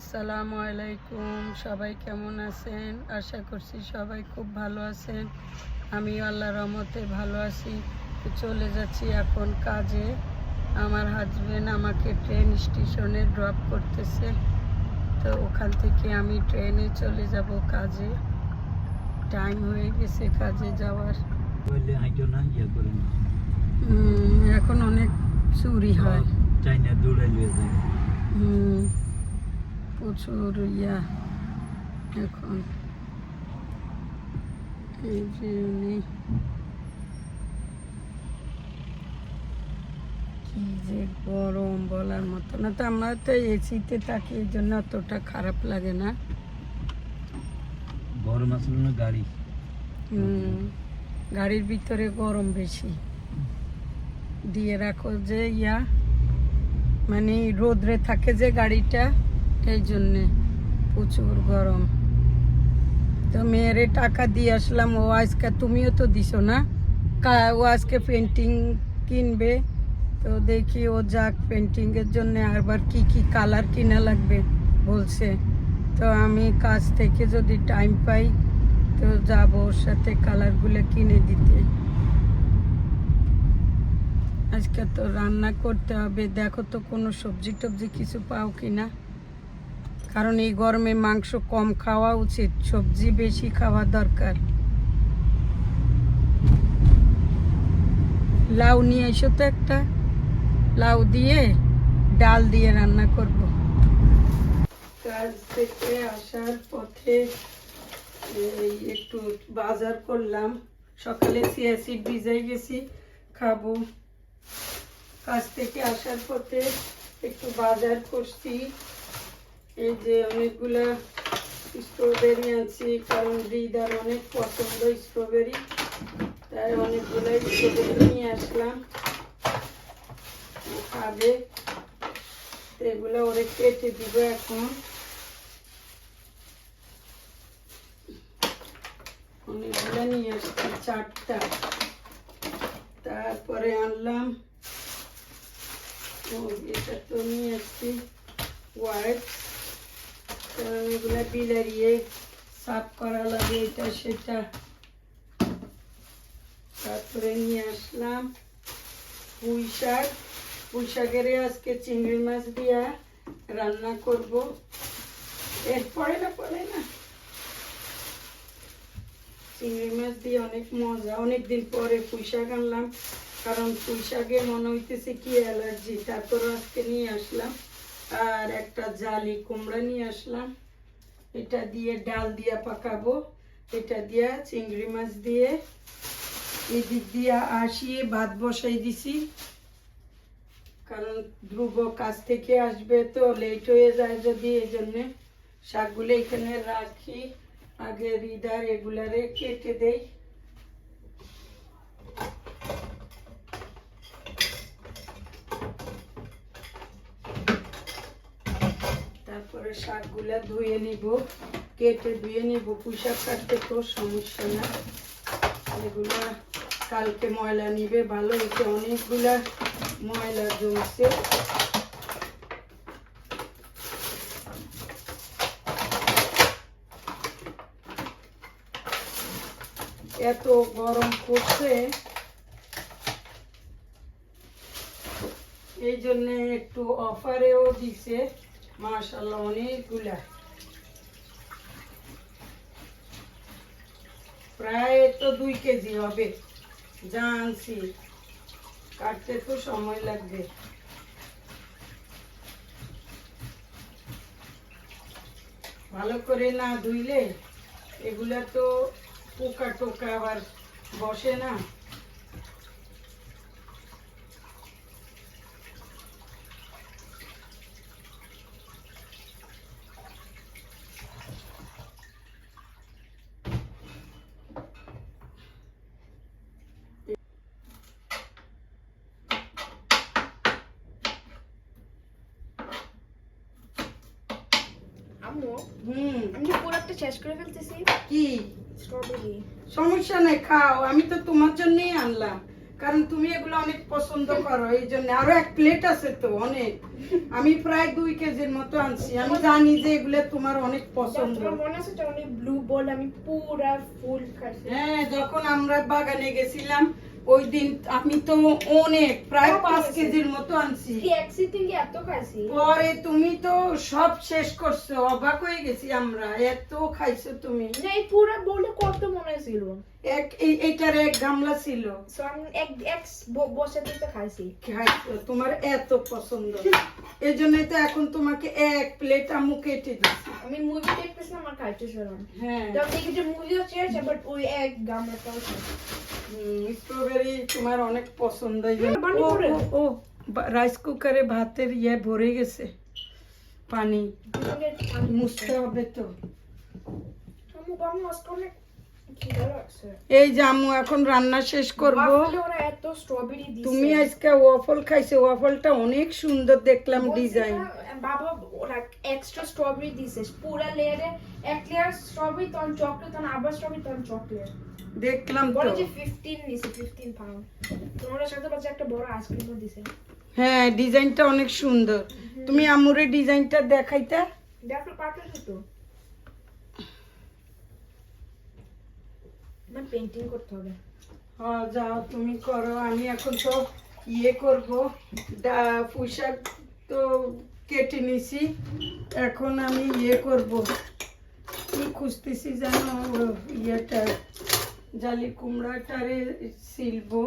আসসালামু আলাইকুম। সবাই কেমন আছেন? আশা করছি সবাই খুব ভালো আছেন। আমি আল্লাহ রহমতে ভালো আছি। চলে যাচ্ছি এখন কাজে। আমার হাজব্যান্ড আমাকে ট্রেন স্টেশনে ড্রপ করতেছে। তো ওখান থেকে আমি ট্রেনে চলে যাব কাজে। টাইম হয়ে গেছে কাজে যাওয়ার। ইয়ে এখন অনেক চুরি হয়। চাইনা দৌড়ে যায়। হুম, প্রচুর ইয়া। এখন এই যে উনি কি যে গরম বলার মতো। না তো আমরা তো এসিতে থাকি এই জন্য অতটা খারাপ লাগে না। গরম আসলে না গাড়ি। হুম, গাড়ির ভিতরে গরম বেশি। দিয়ে রাখো যে ইয়া মানে রোদ্রে থাকে যে গাড়িটা। এই জন্যে প্রচুর গরম। তো মেয়েরে টাকা দিয়ে আসলাম, ও আজকে, তুমিও তো দিছো না? ও আজকে পেন্টিং কিনবে। তো দেখি ও যাক পেন্টিংয়ের জন্য আবার কি কি কালার কিনা লাগবে বলছে। তো আমি কাজ থেকে যদি টাইম পাই, তো যাব ওর সাথে কালারগুলো কিনে দিতে। আজকে তো রান্না করতে হবে, দেখো তো কোনো সবজি টবজি কিছু পাও কিনা। কারণ এই গরমে মাংস কম খাওয়া উচিত, সবজি বেশি খাওয়া দরকার। লাউ নিয়ে এসো তো একটা। লাউ দিয়ে ডাল দিয়ে রান্না করব। কাজ থেকে আসার পথে একটু বাজার করলাম। সকালে সিয়াসিড ভিজাই গেছি, খাব। কাজ থেকে আসার পথে একটু বাজার করছি। এই যে অনেকগুলা স্ট্রবেরি আনছি, কারণ হৃদার অনেক পছন্দ স্ট্রবেরি তাই অনেকগুলো স্ট্রবেরি নিয়ে আসলাম। খাবে। এগুলো ওরে কেটে দিব এখন। অনেকগুলো নিয়ে আসছি চারটা। তারপরে আনলাম। এটা তো নিয়ে আসছি। হোয়াইট। কারণ এগুলো বিলারিয়ে সাফ করা লাগে, এটা সেটা। তারপরে নিয়ে আসলাম পুঁই শাক। পুঁই শাকের আজকে চিংড়ি মাছ দিয়া রান্না করব। এরপরে না, পরে না। চিংড়ি মাছ দিয়ে অনেক মজা। অনেক দিন পরে পুঁই শাক আনলাম, কারণ পুঁই শাকে মনে হইতেছে কি অ্যালার্জি। তারপর আজকে নিয়ে আসলাম। আর একটা জালি কুমড়া নিয়ে আসলাম। এটা দিয়ে ডাল দিয়া পাকাবো। এটা দিয়া চিংড়ি মাছ দিয়ে। এদিক দিয়ে আসিয়ে ভাত বসাই দিছি। কারণ ধ্রুব কাজ থেকে আসবে তো লেট হয়ে যায় যদি এই জন্যে শাকগুলো এখানে রাখি। আগে হৃদার এগুলারে কেটে দেই। তারপরে শাকগুলা ধুয়ে নিব, কেটে ধুয়ে নিব। পুঁশাক কাটতে তো সমস্যা না। এগুলা কালকে ময়লা নিবে, ভালো হয়েছে। অনেকগুলা ময়লা জমছে। এত গরম পড়ছে। এই জন্য একটু অফারেও দিছে। মাশাল্লাহ অনেকগুলা। প্রায় তো দুই কেজি হবে। জানছি কাটতে তো সময় লাগবে। ভালো করে না ধুইলে এগুলা তো পোকা টোকা আবার বসে না। আম্মু হুম। আমি যে প্রোডাক্টটা শেষ করে ফেলতেছি। কি? স্ট্রবেরি সমস্যা নেই খাও। আমি তো তোমার জন্যই আনলাম। কারণ তুমি এগুলো অনেক পছন্দ করো এই জন্য। আরও এক প্লেট আছে তো অনেক। আমি প্রায় দুই কেজির মতো আনছি। আমি জানি যে এগুলো তোমার অনেক পছন্দ। মনে আছে ব্লু বল আমি পুরা ফুল হ্যাঁ যখন আমরা বাগানে গেছিলাম ওই দিন আমি তো অনেক প্রায় পাঁচ কেজির মতো আনছি। পরে তুমি তো সব শেষ করছ অবাক হয়ে গেছি আমরা এত খাইছো তুমি। পুরা বলে কত মনে ছিল? এক এইটার এক গামলা ছিল। এক এক বসে থেকে খাইছি। খাইছো তোমার এত পছন্দ। এই জন্যই তো এখন তোমাকে এক প্লেট আমু কেটে দিচ্ছি আমি মুভি দেখতেছিলাম আর খাইতেছিলাম হ্যাঁ। তখন দেখি যে মুভিও বাট ওই এক গামলাটাও। স্ট্রবেরি তোমার অনেক পছন্দ ও, রাইস কুকারে ভাতের ইয়ে ভরে গেছে। পানি। মুছতে হবে তো। লাগছে এই যে আম্মু এখন রান্না শেষ করব। তুমি আজকে ওয়াফল খাইছো ওয়াফলটা অনেক সুন্দর দেখলাম ডিজাইন বাবা ওরা এক্সট্রা স্ট্রবেরি দিছে। পুরা লেয়ারে এক লেয়ার স্ট্রবেরি তখন চকলেট তখন আবার স্ট্রবেরি তখন চকলেট দেখলাম তো। বলে যে 15 নিছে 15 পাউন্ড তোমার সাথে বাচ্চা একটা বড় আইসক্রিমও দিছে। হ্যাঁ ডিজাইনটা অনেক সুন্দর। তুমি আমুরে ডিজাইনটা দেখাইতা। দেখো পাঠাচ্ছ তো। না পেন্টিং করতে হবে। হ্যাঁ যাও তুমি করো আমি এখন তো ইয়ে করব। পুঁইশাক তো কেটে নিছি এখন আমি ইয়ে করব। কি খুঁজতেছি ও ইয়েটা জালি কুমড়াটারে সিলবো।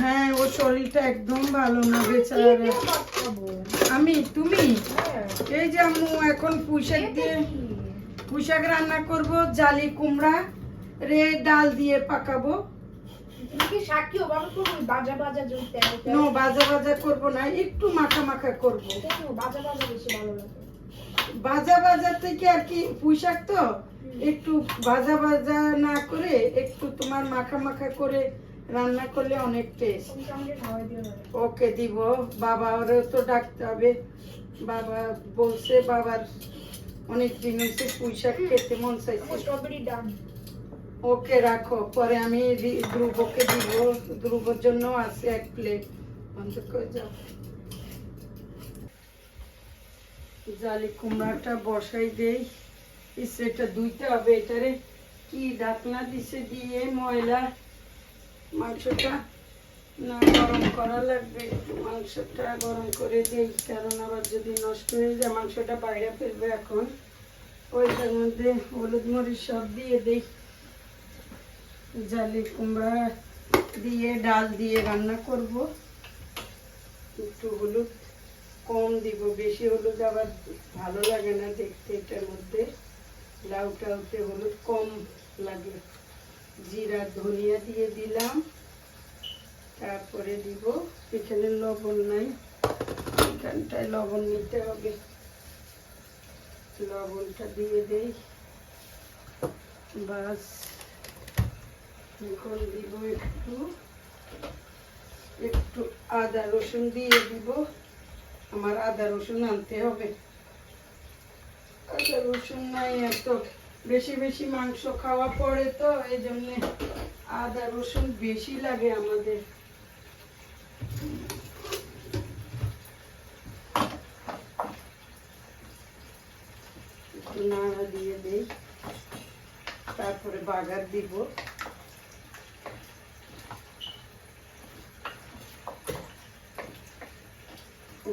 হ্যাঁ ও শরীরটা একদম ভালো না বেচারা। আমি? তুমি? এই যে আম্মু এখন পুঁইশাক দিয়ে রান্না করব জালি কুমড়া রে ডাল দিয়ে পাকাবো। বাজা বাজা বাজা বাজা করব না একটু মাখা মাখা করব। বাজা বাজা বেশি ভালো লাগে? ভাজা ভাজা থেকে আর কি পুঁইশাক তো? একটু ভাজা ভাজা না করে একটু তোমার মাখা মাখা করে রান্না করলে অনেক টেস্ট ওকে দিব বাবা ওরেও তো ডাকতে হবে। বাবা বলছে বাবার অনেক দিন হয়েছে পুঁইশাক খেতে মন চাইছে। স্ট্রবেরি ডান ওকে রাখো। পরে আমি ধ্রুবকে দিব। ধ্রুবর জন্য আছে এক প্লেট বন্ধ করে যাও? জালি কুমড়াটা বসাই দেই। ইস, এটা ধুইতে হবে। এটারে কি ডাকনা দিছে দিয়ে ময়লা? মাংসটা না গরম করা লাগবে? মাংসটা গরম করে দিই। কারণ আবার যদি নষ্ট হয়ে যায় মাংসটা বাইরে ফেলবে এখন। ওইটার মধ্যে হলুদ মরিচ সব দিয়ে দেই। জালি কুমড়া দিয়ে, ডাল দিয়ে রান্না করব। একটু হলুদ কম দিব, বেশি হলুদ আবার ভালো লাগে না দেখতে এটার মধ্যে। লাউ টাউতে হলুদ কম লাগে। জিরা, ধনিয়া দিয়ে দিলাম। তারপরে দিব, এখানে লবণ নাই। এখানটায় লবণ নিতে হবে। লবণটা দিয়ে দেই। বাস। এখন দিব একটু। একটু আদা রসুন দিয়ে দিব। আমার আদা রসুন আনতে হবে। আদা রসুন নাই এত। বেশি বেশি মাংস খাওয়া পড়ে তো, এই জন্যে আদা রসুন বেশি লাগে আমাদের। নাড়া দিয়ে দেই। তারপরে বাগার দিব।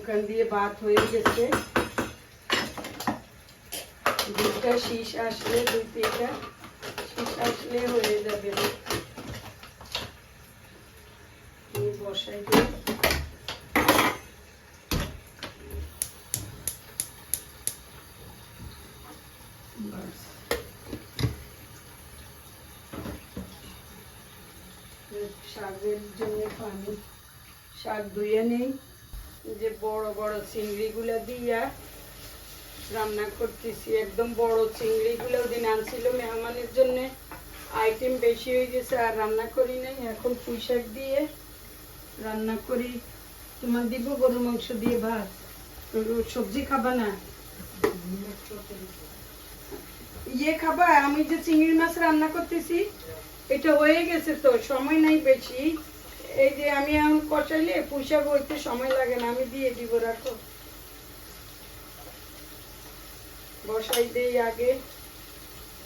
ওখান দিয়ে ভাত হয়ে গেছে। দুটা শীষ আসলে দুই তিনটা শীষ আসলে হয়ে যাবে। বসাই বাস। শাকের জন্য পানি। শাক ধুয়ে নেই। যে বড় বড় চিংড়িগুলা দিয়া রান্না করতেছি। একদম বড় চিংড়িগুলো ওদিন আনছিল মেহমানের জন্য। আইটেম বেশি হয়ে গেছে, আর রান্না করি নাই। এখন পুঁই শাক দিয়ে রান্না করি। তোমার দিব গরু মাংস দিয়ে ভাত। সবজি খাবা না? ইয়ে খাবা, আমি যে চিংড়ি মাছ রান্না করতেছি, এটা হয়ে গেছে তো, সময় নাই বেশি। এই যে আমি এখন কষাইলে পুষা হইতে সময় লাগে না, আমি দিয়ে দিব, রাখো। বসাই দেই আগে,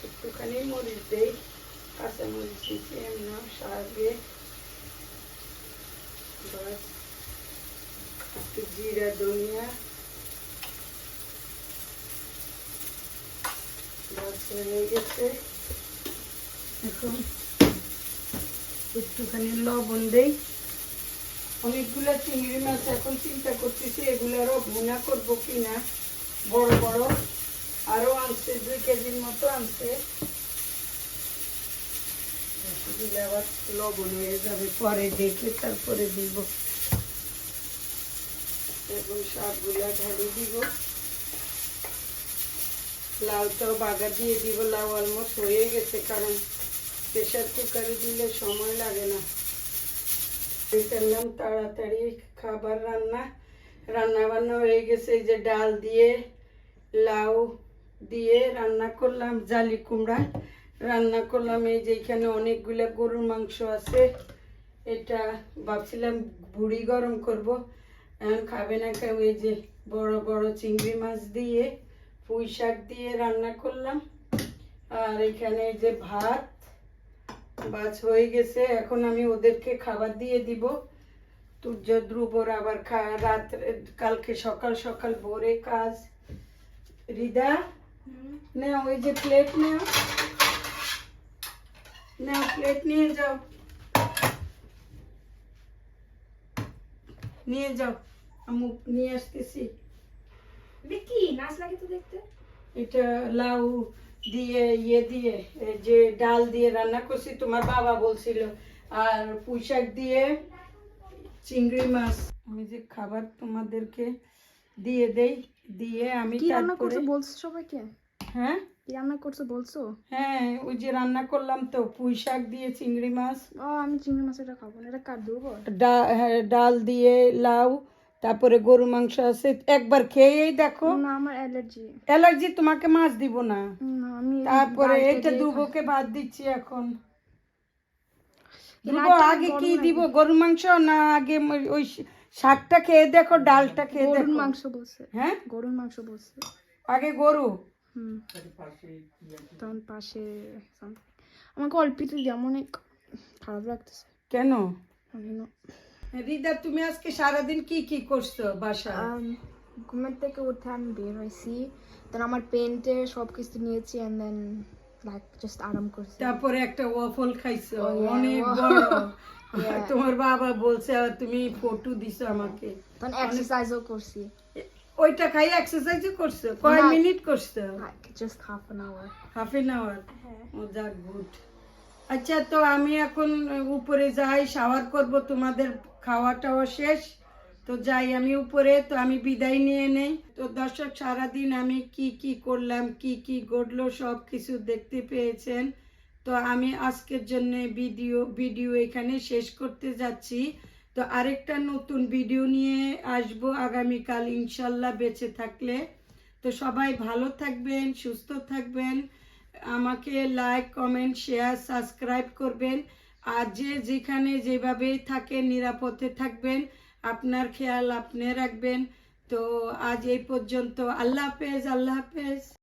একটুখানি মরিচ দেই কাঁচা মরিচ দিচ্ছি এমন আগে বাস একটু জিরা, ধনিয়া। হয়ে গেছে। এখন একটুখানি লবণ দেই। অনেকগুলো চিংড়ি মাছ এখন চিন্তা করতেছি, এগুলোরও ভুনা করব কিনা। বড় বড় আরও আনছে, দুই কেজির মতো আনছে। দিলে আবার লবণ হয়ে যাবে, পরে দেখে তারপরে দিব। এখন সবগুলা ঢালি দিব। লাউটাও বাগা দিয়ে দিব, লাউ অলমোস্ট হয়ে গেছে, কারণ প্রেশার কুকারে দিলে সময় লাগে না। ফেললাম তাড়াতাড়ি খাবার রান্না। রান্না বান্না হয়ে গেছে যে ডাল দিয়ে, লাউ দিয়ে রান্না করলাম, জালি কুমড়া রান্না করলাম। এই যে এখানে অনেকগুলো গরুর মাংস আছে। এটা ভাবছিলাম বুড়ি গরম করব। এখন খাবে না কেউ, এই যে বড় বড় চিংড়ি মাছ দিয়ে পুঁই শাক দিয়ে রান্না করলাম। আর এখানে এই যে ভাত বাস হয়ে গেছে এখন আমি ওদেরকে খাবার দিয়ে দিব। সূর্য ধ্রুবর আবার রাত কালকে সকাল সকাল ভোরে কাজ। রিদা নাও ওই যে প্লেট নাও। নাও প্লেট নিয়ে যাও। নিয়ে যাও আমি নিয়ে আসতেছি। কি নাচ লাগে তো দেখতে? এটা লাউ। দিয়ে ইয়ে দিয়ে যে ডাল দিয়ে রান্না করছি তোমার বাবা বলছিল। আর পুঁই শাক দিয়ে চিংড়ি মাছ। আমি যে খাবার তোমাদেরকে দিয়ে দেই দিয়ে আমি কি রান্না করছ বলছো সবাইকে? হ্যাঁ? কি রান্না করছ বলছো? হ্যাঁ ওই যে রান্না করলাম তো পুঁই শাক দিয়ে চিংড়ি মাছ। ও আমি চিংড়ি মাছটা খাব না এটা কার দেবো হ্যাঁ, ডাল দিয়ে লাউ তারপরে গরু মাংস আছে একবার খেয়েই দেখো। না আমার অ্যালার্জি। অ্যালার্জি তোমাকে মাছ দিব না। আমি তারপরে এটা দুবোকে ভাত দিচ্ছি এখন। দুবো আগে কি দিব গরু মাংস না আগে ওই শাকটা খেয়ে দেখো ডালটা খেয়ে গরুর দেখো। মাংস বলছে হ্যাঁ? গরুর মাংস বলছে আগে গরু। হুম। তখন পাশে আমাকে অল্পিত যেমন অনেক খারাপ লাগতেছে। কেন? রিদা তুমি আজকে সারাদিন কি কি করছ বাসা ঘুমের থেকে উঠে আমি বের হয়েছি দেন আমার পেন্টে সব কিছু নিয়েছি অ্যান্ড দেন লাইক জাস্ট আরাম করছি। তারপরে একটা ওয়াফল খাইছো Oh, অনেক বড়। তোমার বাবা বলছে তুমি ফটো দিছো আমাকে। তখন এক্সারসাইজও করছি। ওইটা খাই এক্সারসাইজও করছ? কয় মিনিট করছ? Just half an hour half an hour ও যাক গুড আচ্ছা তো আমি এখন উপরে যাই শাওয়ার করব, তোমাদের খাওয়া টাওয়া শেষ। তো যাই, আমি উপরে, তো আমি বিদায় নিয়ে নেই। তো দর্শক, সারাদিন আমি কি কি করলাম, কি কি ঘটলো সব কিছু দেখতে পেয়েছেন। তো আমি আজকের জন্য ভিডিও ভিডিও এখানে শেষ করতে যাচ্ছি। তো আরেকটা নতুন ভিডিও নিয়ে আসব আগামীকাল, ইনশাল্লাহ বেঁচে থাকলে। তো সবাই ভালো থাকবেন, সুস্থ থাকবেন। আমাকে লাইক কমেন্ট শেয়ার সাবস্ক্রাইব করবেন। আর যে যেখানে যেভাবেই থাকেন, নিরাপদে থাকবেন, আপনার খেয়াল আপনি রাখবেন। তো আজ এই পর্যন্ত। আল্লাহ হাফেজ আল্লাহ হাফেজ।